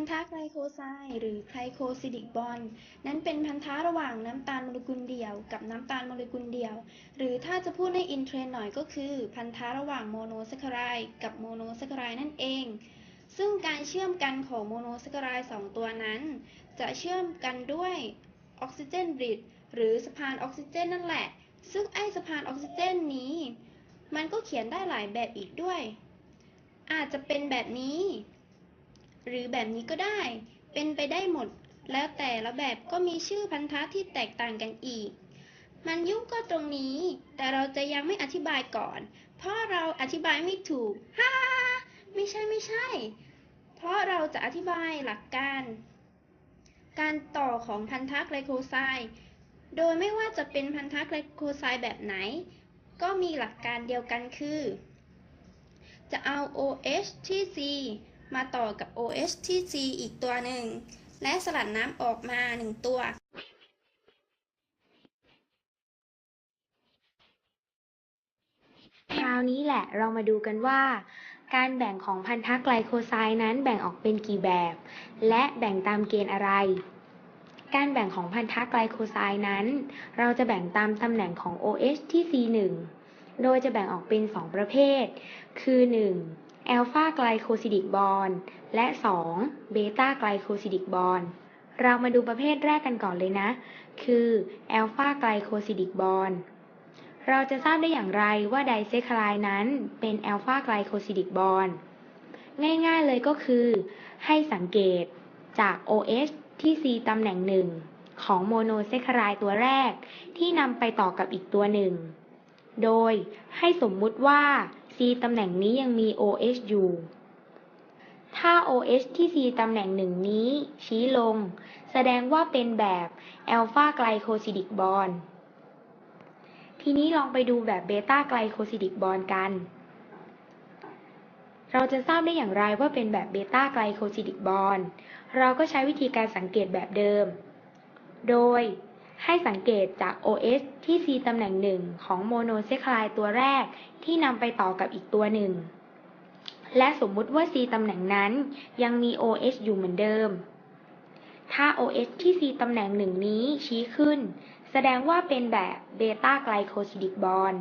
พันธะไกลโคไซด์หรือไกลโคซิดิกบอนนั้นเป็นพันธะระหว่างน้ำตาลโมเลกุลเดี่ยว กับน้ำตาลโมเลกุลเดี่ยว หรือถ้าจะพูดในอินเทรนหน่อยก็คือพันธะระหว่างโมโนแซคคารายกับโมโนแซคคารายนั่นเอง ซึ่งการเชื่อมกันของโมโนแซคคารายสองตัวนั้น จะเชื่อมกันด้วยออกซิเจนบริดหรือสะพานออกซิเจนนั่นแหละ ซึ่งไอสะพานออกซิเจนนี้ มันก็เขียนได้หลายแบบอีกด้วย อาจจะเป็นแบบนี้ หรือแบบนี้ก็ได้ เป็นไปได้หมด แล้วแต่ละแบบก็มีชื่อพันธะที่แตกต่างกันอีก มันยุ่งก็ตรงนี้ แต่เราจะยังไม่อธิบายก่อน เพราะเราอธิบายไม่ถูกฮ่าไม่ใช่ไม่ใช่ เพราะเราจะอธิบายหลักการ การต่อของพันธะไกลโคไซด์โดยไม่ว่าจะเป็นพันธะไกลโคไซด์แบบไหน ก็มีหลักการเดียวกันคือ จะเอา OH ที่ C มาต่อกับ OH ที่ C อีกตัวหนึ่ง และสลัดน้ำออกมาหนึ่งตัว คราวนี้แหละเรามาดูกันว่า การแบ่งของพันธะไกลโคไซด์นั้นแบ่งออกเป็นกี่แบบ และแบ่งตามเกณฑ์อะไร การแบ่งของพันธะไกลโคไซด์นั้น เราจะแบ่งตามตำแหน่งของ OH ที่ C1 โดยจะแบ่งออกเป็น 2 ประเภท คือ 1. แอลฟาไกลโคซิดิกบอน และ 2. เบต้าไกลโคซิดิกบอน เรามาดูประเภทแรกกันก่อนเลยนะ คือแอลฟาไกลโคซิดิกบอน เราจะทราบได้อย่างไรว่าไดเซคลายนั้นเป็นแอลฟาไกลโคซิดิกบอนง่ายๆเลยก็คือให้สังเกตจาก OH ที่ C ตำแหน่งหนึ่งของโมโนเซคลายตัวแรกที่นำไปต่อกับอีกตัวหนึ่ง โดยให้สมมุติว่า ตำแหน่งนี้ยังมี OH อยู่ ถ้า OH ที่ C ตำแหน่งหนึ่งนี้ ชี้ลง แสดงว่าเป็นแบบแอลฟาไกลโคซิดิกบอนทีนี้ลองไปดูแบบเบต้าไกลโคซิดิกบอนกัน เราจะทราบได้อย่างไรว่าเป็นแบบเบต้าไกลโคซิดิกบอนเราก็ใช้วิธีการสังเกตแบบเดิม โดย ให้สังเกตจาก OH ที่ C ตำแหน่งหนึ่งของโมโนเซคลายตัวแรกที่นำไปต่อกับอีกตัวหนึ่ง และสมมุติว่า C ตำแหน่งนั้นยังมี OH อยู่เหมือนเดิม ถ้า OH ที่ C ตำแหน่งหนึ่งนี้ชี้ขึ้น แสดงว่าเป็นแบบเบต้าไกลโคซิดิกบอน